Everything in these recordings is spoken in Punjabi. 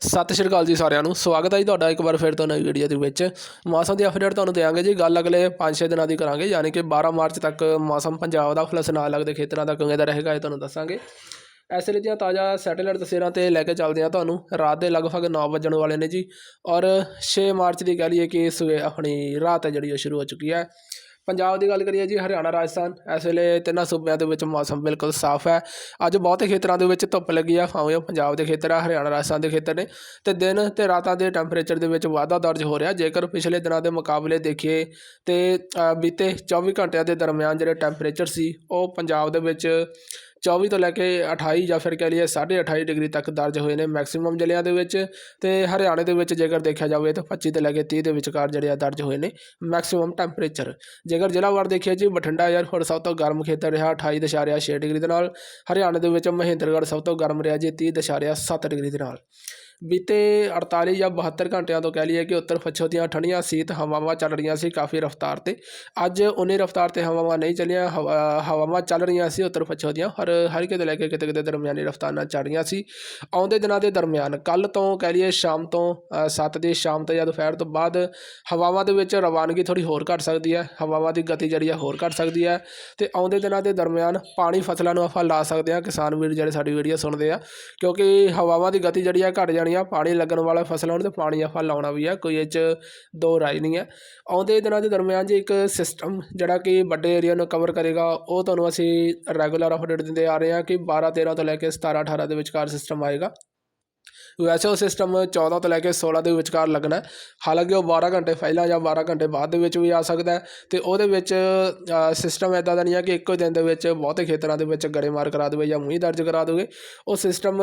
ਸਤਿ ਸ਼੍ਰੀ ਅਕਾਲ ਜੀ ਸਾਰਿਆਂ ਨੂੰ। ਸਵਾਗਤ ਹੈ ਜੀ ਤੁਹਾਡਾ ਇੱਕ ਵਾਰ ਫਿਰ ਤੋਂ ਨਵੀਂ ਵੀਡੀਓ ਦੇ ਵਿੱਚ। ਮੌਸਮ ਦੀ ਅਪਡੇਟ ਤੁਹਾਨੂੰ ਦੇਵਾਂਗੇ ਜੀ। ਗੱਲ ਅਗਲੇ 5-6 ਦਿਨਾਂ ਦੀ ਕਰਾਂਗੇ, ਯਾਨੀ ਕਿ 12 ਮਾਰਚ ਤੱਕ ਮੌਸਮ ਪੰਜਾਬ ਦਾ ਪਲੱਸ ਨਾਲ ਲੱਗਦੇ ਖੇਤਰਾਂ ਦਾ ਕਿਵੇਂ ਦਾ ਰਹੇਗਾ, ਇਹ ਤੁਹਾਨੂੰ ਦੱਸਾਂਗੇ। ਐਸੇ ਲਈ ਦੀਆਂ ਤਾਜ਼ਾ ਸੈਟੇਲਾਈਟ ਤਸਵੀਰਾਂ ਤੇ ਲੈ ਕੇ ਚੱਲਦੇ ਹਾਂ ਤੁਹਾਨੂੰ। ਰਾਤ ਦੇ ਲਗਭਗ 9 ਵਜਣ ਵਾਲੇ ਨੇ ਜੀ। ਔਰ 6 ਮਾਰਚ ਦੀ ਕਹਿ ਲਈਏ ਕਿ ਸਵੇ ਆਪਣੀ ਰਾਤ ਹੈ ਜਿਹੜੀ, ਉਹ ਸ਼ੁਰੂ ਹੋ ਚੁੱਕੀ ਹੈ। ਪੰਜਾਬ ਦੀ ਗੱਲ ਕਰੀਏ ਜੀ, ਹਰਿਆਣਾ, ਰਾਜਸਥਾਨ, ਇਸ ਵੇਲੇ ਤਿੰਨਾਂ ਸੂਬਿਆਂ ਦੇ ਵਿੱਚ ਮੌਸਮ ਬਿਲਕੁਲ ਸਾਫ਼ ਹੈ। ਅੱਜ ਬਹੁਤੇ ਖੇਤਰਾਂ ਦੇ ਵਿੱਚ ਧੁੱਪ ਲੱਗੀ ਆ, ਭਾਵੇਂ ਉਹ ਪੰਜਾਬ ਦੇ ਖੇਤਰ ਆ, ਹਰਿਆਣਾ, ਰਾਜਸਥਾਨ ਦੇ ਖੇਤਰ ਨੇ। ਤੇ ਦਿਨ ਤੇ ਰਾਤਾਂ ਦੇ ਟੈਂਪਰੇਚਰ ਦੇ ਵਿੱਚ ਵਾਧਾ ਦਰਜ ਹੋ ਰਿਹਾ। ਜੇਕਰ ਪਿਛਲੇ ਦਿਨਾਂ ਦੇ ਮੁਕਾਬਲੇ ਦੇਖੀਏ ਤੇ ਬੀਤੇ 24 ਘੰਟਿਆਂ ਦੇ ਦਰਮਿਆਨ ਜਿਹੜੇ ਟੈਂਪਰੇਚਰ ਸੀ, ਉਹ ਪੰਜਾਬ ਦੇ ਵਿੱਚ 24 ਤੋਂ ਲੈ ਕੇ 28 ਜਾਂ ਫਿਰ ਕਹਿ ਲਈਏ 28.5 ਡਿਗਰੀ ਤੱਕ ਦਰਜ ਹੋਏ ਨੇ ਮੈਕਸਿਮਮ ਜ਼ਿਲ੍ਹਿਆਂ ਦੇ ਵਿੱਚ ਤੇ ਹਰਿਆਣੇ ਦੇ ਵਿੱਚ ਜੇਕਰ ਦੇਖਿਆ ਜਾਵੇ ਤਾਂ 25 ਤੋਂ ਲੈ ਕੇ 30 ਦੇ ਵਿਚਕਾਰ ਜਿਹੜੇ ਆ ਦਰਜ ਹੋਏ ਨੇ ਮੈਕਸਿਮਮ ਟੈਂਪਰੇਚਰ। ਜੇਕਰ ਜ਼ਿਲ੍ਹਾਵਾਰ ਦੇਖੀਏ ਜੀ, ਬਠਿੰਡਾ ਏਅਰਪੋਰਟ ਸਭ ਤੋਂ ਗਰਮ ਖੇਤਰ ਰਿਹਾ 28.6 ਡਿਗਰੀ ਦੇ ਨਾਲ। ਹਰਿਆਣੇ ਦੇ ਵਿੱਚ ਮਹਿੰਦਰਗੜ੍ਹ ਸਭ ਤੋਂ ਗਰਮ ਰਿਹਾ ਜੀ 30.7 ਡਿਗਰੀ ਦੇ ਨਾਲ। ਬੀਤੇ 48 ਜਾਂ 72 ਘੰਟਿਆਂ ਤੋਂ ਕਹਿ ਲਈਏ ਕਿ ਉੱਤਰ ਪੱਛਮ ਦੀਆਂ ਠੰਡੀਆਂ ਸੀਤ ਹਵਾਵਾਂ ਚੱਲ ਰਹੀਆਂ ਸੀ ਕਾਫੀ ਰਫ਼ਤਾਰ ਤੇ। ਅੱਜ ਉਨੀ ਰਫ਼ਤਾਰ ਤੇ ਹਵਾਵਾਂ ਨਹੀਂ ਚੱਲੀਆਂ, ਹਵਾ- ਹਵਾਵਾਂ ਚੱਲ ਰਹੀਆਂ ਸੀ ਉੱਤਰ ਪੱਛਮ ਦੀਆਂ ਹਰ ਹਲਕੇ ਤੋਂ ਲੈ ਕੇ ਕਿਤੇ ਕਿਤੇ ਦਰਮਿਆਨੀ ਰਫ਼ਤਾਰ ਨਾਲ ਚੱਲ ਰਹੀਆਂ ਸੀ। ਆਉਂਦੇ ਦਿਨਾਂ ਦੇ ਦਰਮਿਆਨ ਕੱਲ ਤੋਂ ਕਹਿ ਲਈਏ ਸ਼ਾਮ ਤੋਂ 7 ਦੀ ਸ਼ਾਮ ਤੋਂ ਜਾਂ ਦੁਪਹਿਰ ਤੋਂ ਬਾਅਦ ਹਵਾਵਾਂ ਦੇ ਵਿੱਚ ਰਵਾਨਗੀ ਥੋੜੀ ਹੋਰ ਘਟ ਸਕਦੀ ਹੈ, ਹਵਾਵਾਂ ਦੀ ਗਤੀ ਜਿਹੜੀ ਹੈ ਹੋਰ ਘਟ ਸਕਦੀ ਹੈ ਤੇ ਆਉਂਦੇ ਦਿਨਾਂ ਦੇ ਦਰਮਿਆਨ ਪਾਣੀ ਫਸਲਾਂ ਨੂੰ ਆਪਾਂ ਲਾ ਸਕਦੇ ਹਾਂ। ਕਿਸਾਨ ਵੀਰ ਜਿਹੜੇ ਸਾਡੀ ਵੀਡੀਓ ਸੁਣਦੇ ਆ, ਕਿਉਂਕਿ ਹਵਾਵਾਂ ਦੀ ਗਤੀ ਜਿਹੜੀ ਆ ਘਟ ਜਾਣ ਆ ਪਾਣੀ ਲੱਗਣ ਵਾਲਾ ਫਸਲਾਂ ਨੂੰ ਤੇ ਪਾਣੀ ਆਪਾਂ ਲਾਉਣਾ ਵੀ ਆ, ਕੋਈ ਇਹ 'ਚ ਦੋ ਰਾਏ ਨਹੀਂ ਹੈ ਆਉਂਦੇ ਦਿਨਾਂ ਦੇ ਦਰਮਿਆਨ ਜੀ ਇੱਕ ਸਿਸਟਮ ਜਿਹੜਾ ਕਿ ਵੱਡੇ ਏਰੀਆ ਨੂੰ ਕਵਰ ਕਰੇਗਾ, ਉਹ ਤੁਹਾਨੂੰ ਅਸੀਂ ਰੈਗੂਲਰ ਅਪਡੇਟ ਦਿੰਦੇ ਆ ਰਹੇ ਹਾਂ ਕਿ 12 13 ਤੋਂ ਲੈ ਕੇ 17 18 ਦੇ ਵਿਚਕਾਰ ਸਿਸਟਮ ਆਏਗਾ। ਵੈਸੇ ਉਹ ਸਿਸਟਮ 14 ਤੋਂ ਲੈ ਕੇ 16 ਦੇ ਵਿਚਕਾਰ ਲੱਗਣਾ ਹਾਲਾਂਕਿ ਉਹ 12 ਘੰਟੇ ਪਹਿਲਾਂ ਜਾਂ 12 ਘੰਟੇ ਬਾਅਦ ਦੇ ਵਿੱਚ ਵੀ ਆ ਸਕਦਾ ਹੈ ਤੇ ਉਹਦੇ ਵਿੱਚ ਸਿਸਟਮ ਇਦਾਂ ਦਾ ਨਹੀਂ ਹੈ ਕਿ ਇੱਕੋ ਹੀ ਦਿਨ ਦੇ ਵਿੱਚ ਬਹੁਤੇ ਖੇਤਰਾਂ ਦੇ ਵਿੱਚ ਗੜੇਮਾਰ ਕਰਾ ਦੇਵੇ ਜਾਂ ਮੂੰਹ ਦਰਜ ਕਰਾ ਦੇਵੇ। ਉਹ ਸਿਸਟਮ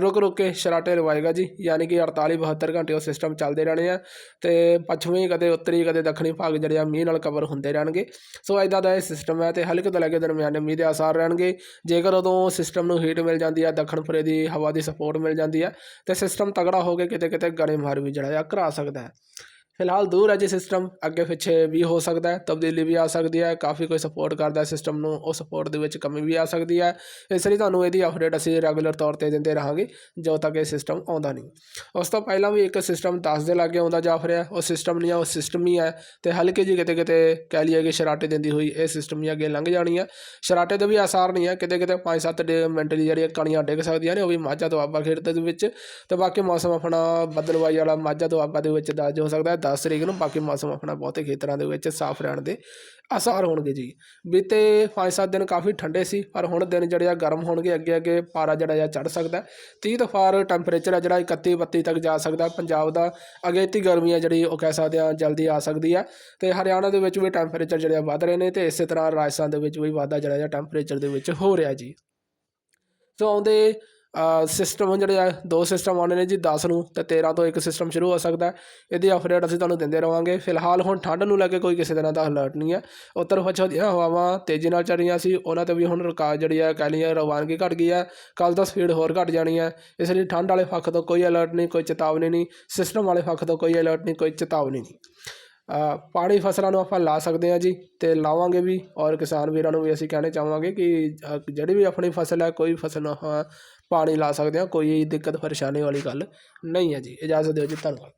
ਰੁਕ ਰੁਕ ਕੇ ਸ਼ਰਾਟੇ ਲਵਾਏਗਾ ਜੀ, ਯਾਨੀ ਕਿ 48 72 ਘੰਟੇ ਉਹ ਸਿਸਟਮ ਚੱਲਦੇ ਰਹਿਣੇ ਆ ਤੇ ਪੱਛਮੀ ਕਦੇ ਉੱਤਰੀ ਕਦੇ ਦੱਖਣੀ ਭਾਗ ਜਿਹੜੇ ਆ ਮੀਂਹ ਨਾਲ ਕਵਰ ਹੁੰਦੇ ਰਹਿਣਗੇ। ਸੋ ਇਦਾਂ ਦਾ ਇਹ ਸਿਸਟਮ ਹੈ ਤੇ ਹਲਕੇ ਤੋਂ ਲੈ ਕੇ ਦਰਮਿਆਨੇ ਮੀਂਹ ਦੇ ਆਸਾਰ ਰਹਿਣਗੇ। ਜੇਕਰ ਉਦੋਂ ਸਿਸਟਮ ਨੂੰ ਹੀਟ ਮਿਲ ਜਾਂਦੀ ਆ ਦੱਖਣ ਪੁਰੇ ਦੀ ਹਵਾ ਦੀ ਸਪੋਰਟ ਮਿਲ ਜਾਂਦੀ ਹੈ ਤੇ ਸਿਸਟਮ ਤਗੜਾ ਹੋ ਕੇ ਕਿਤੇ ਕਿਤੇ ਗੜੇਮਾਰ ਵੀ ਜਿਹੜਾ ਆ ਕਰਾ ਸਕਦਾ ਹੈ। ਫਿਲਹਾਲ ਦੂਰ ਹੈ ਜੀ ਸਿਸਟਮ ਅੱਗੇ ਪਿੱਛੇ ਵੀ ਹੋ ਸਕਦਾ ਹੈ, ਤਬਦੀਲੀ ਵੀ ਆ ਸਕਦੀ ਹੈ, ਕਾਫੀ ਕੋਈ ਸਪੋਰਟ ਕਰਦਾ ਸਿਸਟਮ ਨੂੰ, ਉਹ ਸਪੋਰਟ ਦੇ ਵਿੱਚ ਕਮੀ ਵੀ ਆ ਸਕਦੀ ਹੈ। ਇਸ ਲਈ ਤੁਹਾਨੂੰ ਇਹਦੀ ਅਪਡੇਟ ਅਸੀਂ ਰੈਗੂਲਰ ਤੌਰ ਤੇ ਦਿੰਦੇ ਰਹਾਂਗੇ, ਜਦੋਂ ਤੱਕ ਇਹ ਸਿਸਟਮ ਆਉਂਦਾ ਨਹੀਂ। ਉਸ ਤੋਂ ਪਹਿਲਾਂ ਵੀ ਇੱਕ ਸਿਸਟਮ 10 ਦੇ ਲਾਗੇ ਆਉਂਦਾ ਜਾ ਰਿਹਾ ਉਹ ਸਿਸਟਮ ਨਹੀਂ ਆ ਉਹ ਸਿਸਟਮ ਹੀ ਹੈ ਤੇ ਹਲਕੇ ਜੀ ਕਿਤੇ ਕਿਤੇ ਕਹਿ ਲਈਏ ਕਿ ਸ਼ਰਾਟੇ ਦਿੰਦੀ ਹੋਈ ਇਹ ਸਿਸਟਮ ਹੀ ਅੱਗੇ ਲੰਘ ਜਾਣੀ ਹੈ। ਸ਼ਰਾਟੇ ਦੇ ਵੀ ਆਸਾਰ ਨਹੀਂ ਹੈ, ਕਿਤੇ ਕਿਤੇ 5-7 ਡੇ ਮਿੰਟ ਦੀ ਜਿਹੜੀਆਂ ਕਣੀਆਂ ਡਿੱਗ ਸਕਦੀਆਂ ਨੇ, ਉਹ ਵੀ ਮਾਝਾ ਦੁਆਬਾ ਆਬਾ ਦੇ ਵਿੱਚ ਤੇ ਬਾਕੀ ਮੌਸਮ ਆਪਣਾ ਬੱਦਲਵਾਈ ਵਾਲਾ ਮਾਝਾ ਦੁਆਬਾ ਦੇ ਵਿੱਚ ਦਰਜ ਹੋ ਸਕਦਾ 10 ਤਰੀਕ ਨੂੰ, ਬਾਕੀ ਮੌਸਮ ਆਪਣਾ ਬਹੁਤੇ ਖੇਤਰਾਂ ਦੇ ਵਿੱਚ ਸਾਫ਼ ਰਹਿਣ ਦੇ ਆਸਾਰ ਹੋਣਗੇ ਜੀ। ਬੀਤੇ 5-7 ਦਿਨ ਕਾਫੀ ਠੰਡੇ ਸੀ, ਪਰ ਹੁਣ ਦਿਨ ਜਿਹੜੇ ਆ ਗਰਮ ਹੋਣਗੇ ਅੱਗੇ ਅੱਗੇ ਪਾਰਾ ਜਿਹੜਾ ਆ ਚੜ ਸਕਦਾ ਹੈ। 30 ਤੋਂ ਫਾਰ ਟੈਂਪਰੇਚਰ ਆ ਜਿਹੜਾ 31 32 ਤੱਕ ਜਾ ਸਕਦਾ ਪੰਜਾਬ ਦਾ ਅਗੇਤੀ ਗਰਮੀ ਆ ਜਿਹੜੀ ਉਹ ਕਹਿ ਸਕਦੇ ਆ ਜਲਦੀ ਆ ਸਕਦੀ ਆ। ਤੇ ਹਰਿਆਣਾ ਦੇ ਵਿੱਚ ਵੀ ਟੈਂਪਰੇਚਰ ਜਿਹੜੇ ਆ ਵੱਧ ਰਹੇ ਨੇ ਤੇ ਇਸੇ ਤਰ੍ਹਾਂ ਰਾਜਸਥਾਨ ਦੇ ਵਿੱਚ ਵੀ ਵਾਧਾ ਜਿਹੜਾ ਆ ਟੈਂਪਰੇਚਰ ਦੇ ਵਿੱਚ ਹੋ ਰਿਹਾ ਜੀ। ਸੋ ਆਉਂਦੇ ਸਿਸਟਮ ਜਿਹੜੇ ਆ, ਦੋ ਸਿਸਟਮ ਆਉਣੇ ਨੇ ਜੀ 10 ਨੂੰ ਤੇ 13 ਤੋਂ ਇੱਕ ਸਿਸਟਮ ਸ਼ੁਰੂ ਹੋ ਸਕਦਾ ਇਹਦੀ ਅਪਡੇਟ ਅਸੀਂ ਤੁਹਾਨੂੰ ਦਿੰਦੇ ਰਵਾਂਗੇ। ਫਿਲਹਾਲ ਹੁਣ ਠੰਡ ਨੂੰ ਲੈ ਕੇ ਕੋਈ ਕਿਸੇ ਤਰ੍ਹਾਂ ਦਾ ਅਲਰਟ ਨਹੀਂ ਹੈ। ਉੱਤਰ ਪੱਛਮ ਦੀਆਂ ਹਵਾਵਾਂ ਤੇਜ਼ੀ ਨਾਲ ਚੱਲ ਰਹੀਆਂ ਸੀ। ਉਹਨਾਂ ਤੇ ਵੀ ਹੁਣ ਰੁਕਾਵਟ ਜਿਹੜੀ ਆ, ਕਹਿ ਲਈਏ ਰਵਾਨਗੀ ਘਟ ਗਈ ਹੈ। ਕੱਲ ਦਾ ਸਪੀਡ ਹੋਰ ਘਟ ਜਾਣੀ ਹੈ। ਇਸ ਲਈ ਠੰਡ ਵਾਲੇ ਪੱਖ ਤੋਂ ਕੋਈ ਅਲਰਟ ਨਹੀਂ, ਕੋਈ ਚੇਤਾਵਨੀ ਨਹੀਂ। ਸਿਸਟਮ ਵਾਲੇ ਪੱਖ ਤੋਂ ਕੋਈ ਅਲਰਟ ਨਹੀਂ, ਕੋਈ ਚੇਤਾਵਨੀ ਨਹੀਂ। ਅ, ਪਾਣੀ ਫਸਲਾਂ ਨੂੰ ਆਪਾਂ ਲਾ ਸਕਦੇ ਹਾਂ ਜੀ ਅਤੇ ਲਾਵਾਂਗੇ ਵੀ ਔਰ ਕਿਸਾਨ ਵੀਰਾਂ ਨੂੰ ਵੀ ਅਸੀਂ ਕਹਿਣਾ ਚਾਹਵਾਂਗੇ ਕਿ ਜਿਹੜੀ ਵੀ ਆਪਣੀ ਫਸਲ ਹੈ ਕੋਈ ਫਸਲ ਨੂੰ ਆਪਾਂ ਪਾਣੀ ਲਾ ਸਕਦੇ ਹਾਂ ਕੋਈ ਦਿੱਕਤ ਪਰੇਸ਼ਾਨੀ ਵਾਲੀ ਗੱਲ ਨਹੀਂ ਹੈ ਜੀ। ਇਜਾਜ਼ਤ ਦਿਓ ਜੀ ਧੰਨਵਾਦ।